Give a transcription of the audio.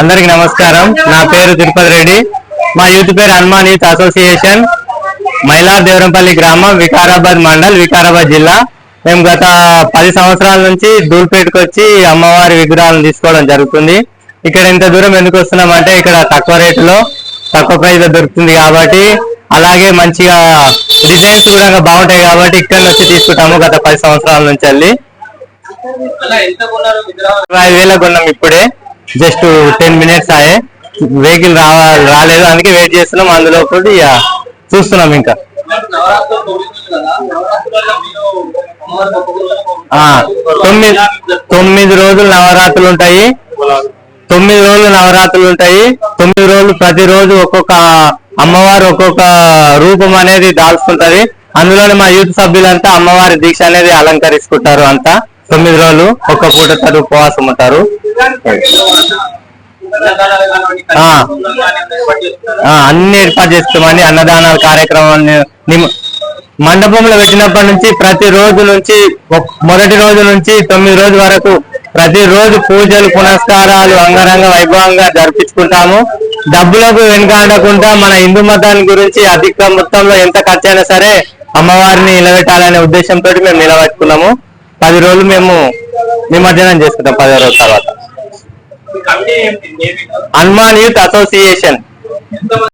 అందరికి నమస్కారం. నా పేరు తిరుపతి రెడ్డి. మా యూత్ పేరు హనుమాన్ యూత్ అసోసియేషన్. మైలార్ దేవరంపల్లి గ్రామం వికారాబాద్ మండల్ వికారాబాద్ జిల్లా. మేము గత పది సంవత్సరాల నుంచి దూల్పేటకు వచ్చి అమ్మవారి విగ్రహాలను తీసుకోవడం జరుగుతుంది. ఇక్కడ ఇంత దూరం ఎందుకు వస్తున్నాం అంటే ఇక్కడ తక్కువ రేటులో తక్కువ ప్రైస్లో దొరుకుతుంది కాబట్టి అలాగే మంచిగా డిజైన్స్ కూడా బాగుంటాయి కాబట్టి ఇక్కడ వచ్చి తీసుకుంటాము గత పది సంవత్సరాల నుంచి వెళ్ళి ఇరవై ఐదు వేలకు కొన్నాం ఇప్పుడే. జస్ట్ టెన్ మినిట్స్ ఆయే వెహికల్ రావా రాలేదు. అందుకే వెయిట్ చేస్తున్నాం. అందులో కూడా ఇక చూస్తున్నాం ఇంకా. ఆ తొమ్మిది తొమ్మిది రోజులు నవరాత్రులు ఉంటాయి. తొమ్మిది రోజులు నవరాత్రులు ఉంటాయి. తొమ్మిది రోజులు ప్రతి రోజు ఒక్కొక్క అమ్మవారు ఒక్కొక్క రూపం అనేది దాల్చుకుంటది. అందులోనే మా యూత్ సభ్యులంతా అమ్మవారి దీక్ష అనేది అలంకరించుకుంటారు అంతా. తొమ్మిది రోజులు ఒక్క పూట తరు ఉపవాసం ఉంటారు ఆ. అన్ని ఏర్పాటు చేస్తామని అన్నదానాల కార్యక్రమాన్ని నిమ- మండపంలో పెట్టినప్పటి నుంచి ప్రతి రోజు నుంచి మొదటి రోజు నుంచి తొమ్మిది రోజు వరకు ప్రతి రోజు పూజలు పునస్కారాలు అంగరంగ వైభవంగా జరిపించుకుంటాము డబ్బులకు వెనుకాడకుండా మన హిందూ మతాన్ని గురించి అధిక మొత్తంలో ఎంత ఖర్చు సరే అమ్మవారిని నిలబెట్టాలనే ఉద్దేశంతో మేము నిలబెట్టుకున్నాము పది రోజులు మేము నిమజ్జనం చేసుకుంటాం పదో రోజు తర్వాత? Hanuman youth association.